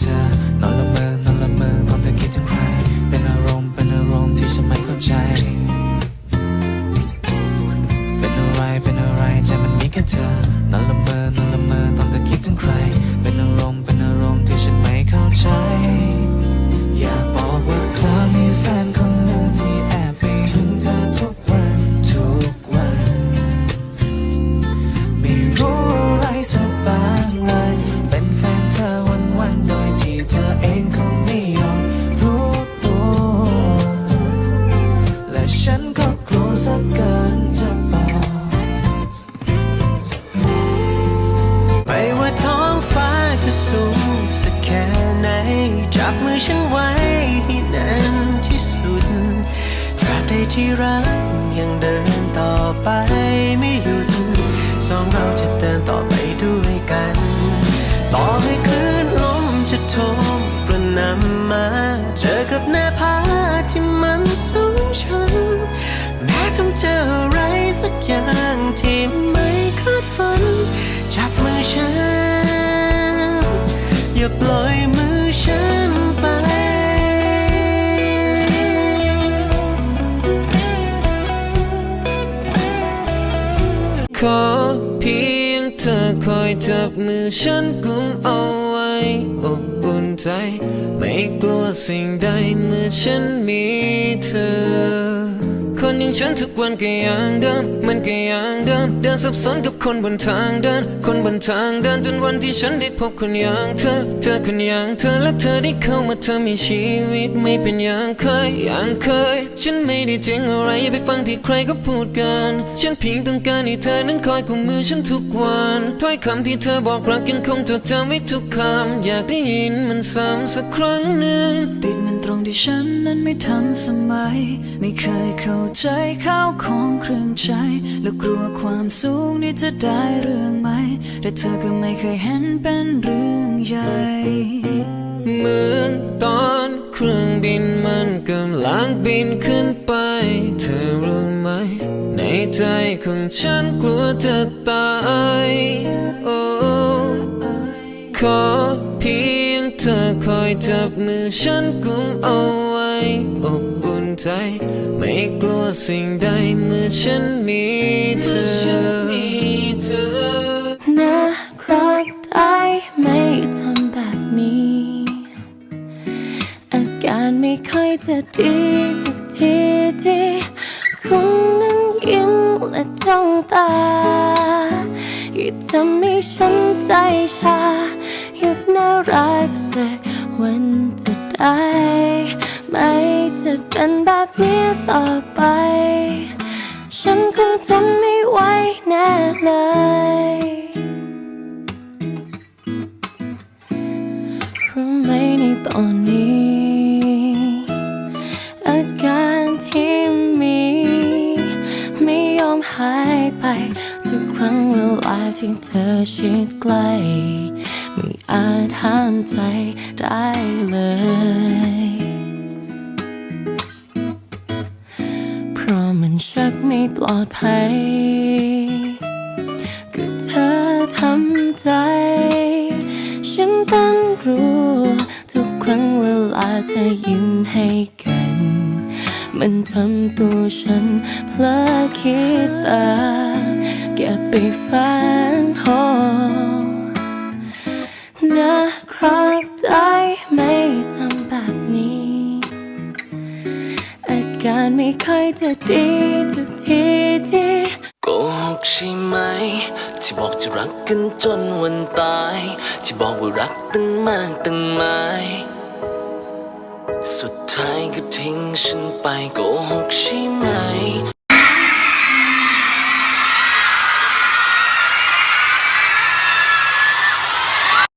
เธอนอนละเมอนอนละเมอตอนเธอคิดถึงใคร เป็นอารมณ์เป็นอารมณ์ที่ฉันไม่เข้าใจ เป็นอะไรเป็นอะไรใจมันมีแค่เธอนอนละเมอนอนละเมอตอนเธอคิดถึงใคร เป็นอารมณ์เป็นอารมณ์ที่ฉันไม่เข้าใจ อยากบอกว่าเธอมีแฟนคนหนึ่งที่แอบไปหึงเธอทุกวันทุกวัน ไม่รู้อะไรสักบางเลย ที่รักยังเดินต่อไปไม่หยุด สองเราจะเดินต่อไปด้วยกัน ต่อให้คลื่นลมจะโทมกระหนำมา เจอกับหน้าผาที่มันสูงชันแม้ต้องเจออะไรสักอย่างที่ไม่คาดฝัน จับมือฉันอย่าปล่อย ขอเพียงเธอคอยจับมือฉันกุมเอาไว้อบอุ่นใจ ไม่กลัวสิ่งใดเมื่อฉันมีเธอ คนอย่างฉันทุกวันก็ยังเดิมมันก็ยังเดิมเดินสับสนกับคนบนทางเดิน คนบนทางเดินจนวันที่ฉันได้พบคนอย่างเธอ เธอคนอย่างเธอและเธอได้เข้ามาเธอมีชีวิตไม่เป็นอย่างเคยอย่างเคย ฉันไม่ได้จริงอะไรอย่าไปฟังที่ใครเขาพูดกัน ฉันเพียงต้องการให้เธอนั้นคอยกุมมือฉันทุกวันถ้อยคำที่เธอบอกรักยังคงจดจำไว้ทุกคำอยากได้ยินมันซ้ำสักครั้งหนึ่งติด รงที่ฉันนั้นไม่ทันสมัย ไม่เคยเข้าใจข้าวของเครื่องใช้ แล้วกลัวความสูงนี่จะได้เรื่องไหม แต่เธอก็ไม่เคยเห็นเป็นเรื่องใหญ่เหมือนตอนเครื่องบินมันกำลังบินขึ้นไป เธอรู้ไหม ในใจของฉันกลัวจะตาย โอ้ขอเพียง ธอคอยจับมือฉันกุมเอาไว้อบอุ่นใจ ไม่กลัวสิ่งใดเมื่อฉันมีเธอนะครับได้ไม่ทำแบบนี้ อาการไม่ค่อยจะดีทุกทีที่คุณนั้นยิ้มและจ้องตาที่ทำให้ฉันใจชา น่ารักสักวันจะได้ไม่จะเป็นแบบนี้ต่อไป ฉันคงทนไม่ไหวแน่เลยรู้ไหมในตอนนี้ อาการที่มี ไม่ยอมหายไป ทุกครั้งเวลาที่เธอชิดใกล้ อาจห้ามใจได้เลย เพราะมันชักไม่ปลอดภัย ก็เธอทำใจ ฉันต้องรู้ ทุกครั้งเวลาเธอยิ้มให้กัน มันทำตัวฉันเพลอคิดตาเก็บไปฝันหอ รับได้ไม่ทำแบบนี้ อาการไม่ค่อยจะดีทุกทีที่โกหกใช่ไหม ที่บอกจะรักกันจนวันตาย ที่บอกว่ารักตั้งมากตั้งหมายสุดท้ายก็ทิ้งฉันไปโกหกใช่ไหม